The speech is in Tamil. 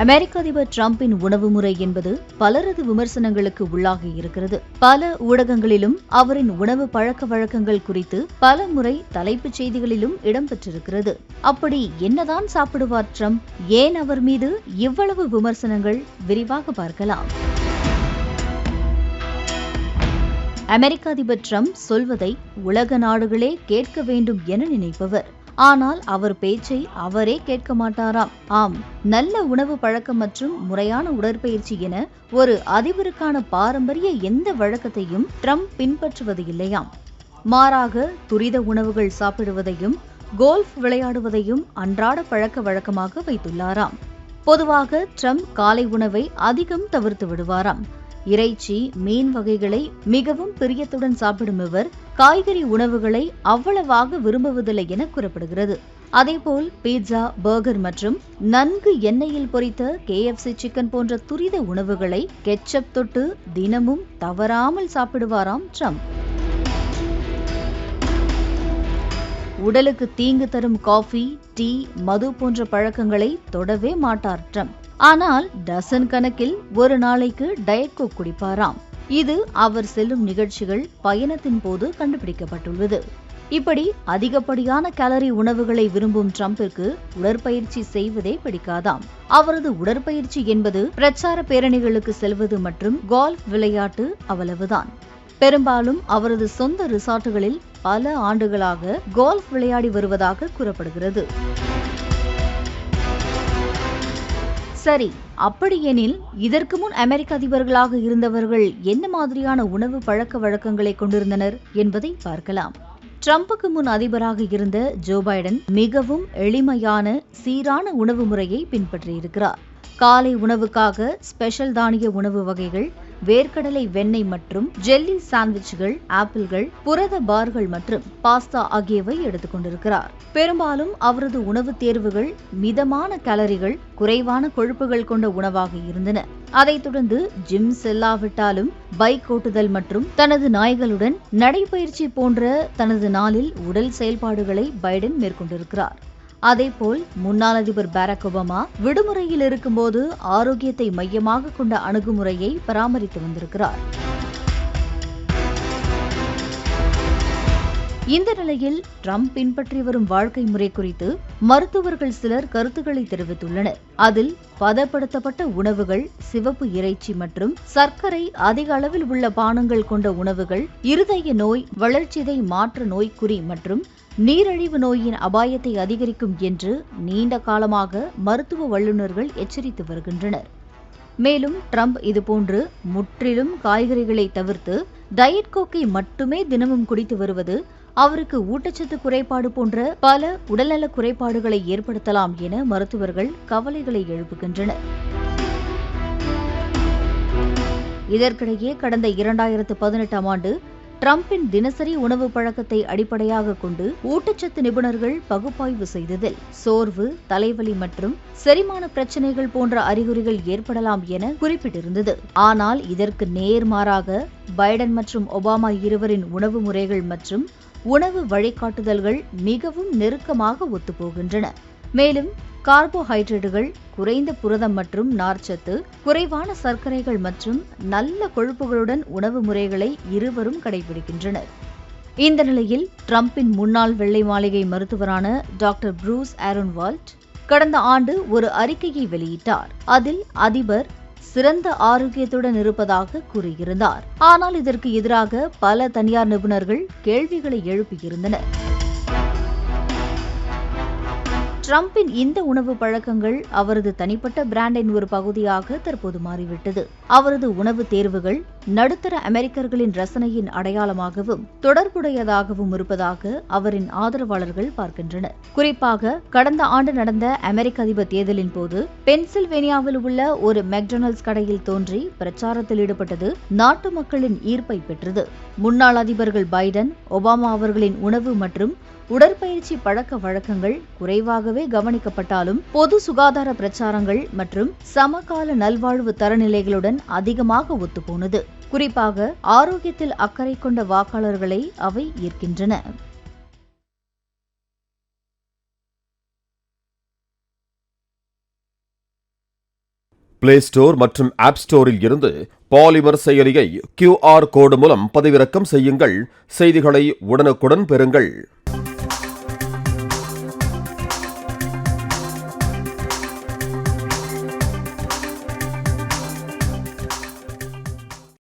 அமெரிக்க அதிபர் டிரம்பின் உணவு முறை என்பது பலரது விமர்சனங்களுக்கு உள்ளாகி இருக்கிறது. பல ஊடகங்களிலும் அவரின் உணவு பழக்க வழக்கங்கள் குறித்து பல முறை தலைப்புச் செய்திகளிலும் இடம்பெற்றிருக்கிறது. அப்படி என்னதான் சாப்பிடுவார் ட்ரம்ப்? ஏன் அவர் மீது இவ்வளவு விமர்சனங்கள்? விரிவாக பார்க்கலாம். அமெரிக்க அதிபர் ட்ரம்ப் சொல்வதை உலக நாடுகளே கேட்க வேண்டும் என நினைப்பவர். ஆனால் அவர் பேச்சை அவரே கேட்க மாட்டாராம். ஆம் நல்ல உணவு பழக்கம் மற்றும் முறையான உடற்பயிற்சி என ஒரு அதிபருக்கான பாரம்பரிய எந்த வழக்கத்தையும் ட்ரம்ப் பின்பற்றுவது இல்லையாம். மாறாக துரித உணவுகள் சாப்பிடுவதையும் கோல்ஃப் விளையாடுவதையும் அன்றாட பழக்க வழக்கமாக வைத்துள்ளாராம். பொதுவாக ட்ரம்ப் காலை உணவை அதிகம் தவிர்த்து விடுவாராம். இறைச்சி மீன் வகைகளை மிகவும் பிரியத்துடன் சாப்பிடும் இவர் காய்கறி உணவுகளை அவ்வளவாக விரும்புவதில்லை என கூறப்படுகிறது. அதேபோல் பீட்சா பர்கர் மற்றும் நன்கு எண்ணெயில் பொரித்த கேஎஃப்சி சிக்கன் போன்ற துரித உணவுகளை கெச்சப் தொட்டு தினமும் தவறாமல் சாப்பிடுவாராம் ட்ரம்ப் உடலுக்கு தீங்கு தரும் காஃபி டீ மது போன்ற பழக்கங்களை தொடவே மாட்டார் ட்ரம்ப் ஆனால் டசன் கணக்கில் ஒரு நாளைக்கு டயட் கோக் குடிப்பாராம். இது அவர் செல்லும் நிகழ்ச்சிகள் பயணத்தின் போது கண்டுபிடிக்கப்பட்டுள்ளது. இப்படி அதிகப்படியான கேலரி உணவுகளை விரும்பும் ட்ரம்பிற்கு உடற்பயிற்சி செய்வதே பிடிக்காதாம். அவரது உடற்பயிற்சி என்பது பிரச்சார பேரணிகளுக்கு செல்வது மற்றும் கால்ஃப் விளையாட்டு அவ்வளவுதான். பெரும்பாலும் அவரது சொந்த ரிசார்ட்டுகளில் பல ஆண்டுகளாக கோல்ஃப் விளையாடி வருவதாக கூறப்படுகிறது. சரி அப்படியெனில் இதற்கு முன் அமெரிக்க அதிபர்களாக இருந்தவர்கள் என்ன மாதிரியான உணவு பழக்க வழக்கங்களை கொண்டிருந்தனர் என்பதை பார்க்கலாம். ட்ரம்புக்கு முன் அதிபராக இருந்த ஜோ பைடன் மிகவும் எளிமையான சீரான உணவு முறையை பின்பற்றியிருக்கிறார். காலை உணவுக்காக ஸ்பெஷல் தானிய உணவு வகைகள் வேர்க்கடலை வெண்ணெய் மற்றும் ஜெல்லி சாண்ட்விச்கள் ஆப்பிள்கள் புரத பார்கள் மற்றும் பாஸ்தா ஆகியவை எடுத்துக் கொண்டிருக்கிறார். பெரும்பாலும் அவரது உணவு தேர்வுகள் மிதமான கலரிகள் குறைவான கொழுப்புகள் கொண்ட உணவாக இருந்தன. அதைத் தொடர்ந்து ஜிம் செல்லாவிட்டாலும் பைக் ஓட்டுதல் மற்றும் தனது நாய்களுடன் நடைபயிற்சி போன்ற தனது நாளில் உடல் செயல்பாடுகளை பைடன் மேற்கொண்டிருக்கிறார். அதேபோல் முன்னாள் அதிபர் பராக் ஒபாமா விடுமுறையில் இருக்கும்போது ஆரோக்கியத்தை மையமாக கொண்ட அணுகுமுறையை பராமரித்து வந்திருக்கிறார். இந்த நிலையில் ட்ரம்ப் பின்பற்றி வரும் வாழ்க்கை முறை குறித்து மருத்துவர்கள் சிலர் கருத்துக்களை தெரிவித்துள்ளனர். அதில் பதப்படுத்தப்பட்ட உணவுகள் சிவப்பு இறைச்சி மற்றும் சர்க்கரை அதிக அளவில் உள்ள பானங்கள் கொண்ட உணவுகள் இருதய நோய் வளர்ச்சிதை மாற்ற நோய்க்குறி மற்றும் நீரிழிவு நோயின் அபாயத்தை அதிகரிக்கும் என்று நீண்ட காலமாக மருத்துவ வல்லுநர்கள் எச்சரித்து வருகின்றனர். மேலும் ட்ரம்ப் இதுபோன்று முற்றிலும் காய்கறிகளை தவிர்த்து டயட் கோக்கை மட்டுமே தினமும் குடித்து வருவது அவருக்கு ஊட்டச்சத்து குறைபாடு போன்ற பல உடல்நல குறைபாடுகளை ஏற்படுத்தலாம் என மருத்துவர்கள் கவலைகளை எழுப்புகின்றனர். இதற்கிடையே கடந்த இரண்டாயிரத்து பதினெட்டாம் ஆண்டு டிரம்பின் தினசரி உணவு பழக்கத்தை அடிப்படையாக கொண்டு ஊட்டச்சத்து நிபுணர்கள் பகுப்பாய்வு செய்ததில் சோர்வு தலைவலி மற்றும் செரிமான பிரச்சினைகள் போன்ற அறிகுறிகள் ஏற்படலாம் என குறிப்பிட்டிருந்தது. ஆனால் இதற்கு நேர்மாறாக பைடன் மற்றும் ஒபாமா இருவரின் உணவு முறைகள் மற்றும் உணவு வழிகாட்டுதல்கள் மிகவும் நெருக்கமாக ஒத்துப்போகின்றன. மேலும் கார்போஹைட்ரேட்டுகள் குறைந்த புரதம் மற்றும் நார்ச்சத்து குறைவான சர்க்கரைகள் மற்றும் நல்ல கொழுப்புகளுடன் உணவு முறைகளை இருவரும் கடைபிடிக்கின்றனர். இந்த நிலையில் டிரம்பின் முன்னாள் வெள்ளை மாளிகை மருத்துவரான டாக்டர் ப்ரூஸ் ஆரோன்வால்ட் கடந்த ஆண்டு ஒரு அறிக்கையை வெளியிட்டார். அதில் அதிபர் சிறந்த ஆரோக்கியத்துடன் இருப்பதாக கூறியிருந்தார். ஆனால் இதற்கு எதிராக பல தனியார் நிபுணர்கள் கேள்விகளை எழுப்பியிருந்தனர். ட்ரம்பின் இந்த உணவு பழக்கங்கள் அவரது தனிப்பட்ட பிராண்டின் ஒரு பகுதியாக தற்போது மாறிவிட்டது. அவரது உணவு தேர்வுகள் நடுத்தர அமெரிக்கர்களின் ரசனையின் அடையாளமாகவும் தொடர்புடையதாகவும் இருப்பதாக அவரின் ஆதரவாளர்கள் பார்க்கின்றனர். குறிப்பாக கடந்த ஆண்டு நடந்த அமெரிக்க அதிபர் தேர்தலின் போது பென்சில்வேனியாவில் உள்ள ஒரு மெக்டொனல்ட்ஸ் கடையில் தோன்றி பிரச்சாரத்தில் ஈடுபட்டது நாட்டு மக்களின் ஈர்ப்பை பெற்றது. முன்னாள் அதிபர்கள் பைடன் ஒபாமா அவர்களின் உணவு மற்றும் உடற்பயிற்சி பழக்க வழக்கங்கள் குறைவாகவே கவனிக்கப்பட்டாலும் பொது சுகாதார பிரச்சாரங்கள் மற்றும் சமகால நல்வாழ்வு தரநிலைகளுடன் அதிகமாக ஒத்துப்போனது. குறிப்பாக ஆரோக்கியத்தில் அக்கறை கொண்ட வாக்காளர்களை அவை ஈர்க்கின்றன. பிளே ஸ்டோர் மற்றும் ஆப் ஸ்டோரில் இருந்து பாலிமர் செயலியை கியூஆர் கோடு மூலம் பதிவிறக்கம் செய்யுங்கள். செய்திகளை உடனுக்குடன் பெறுங்கள்.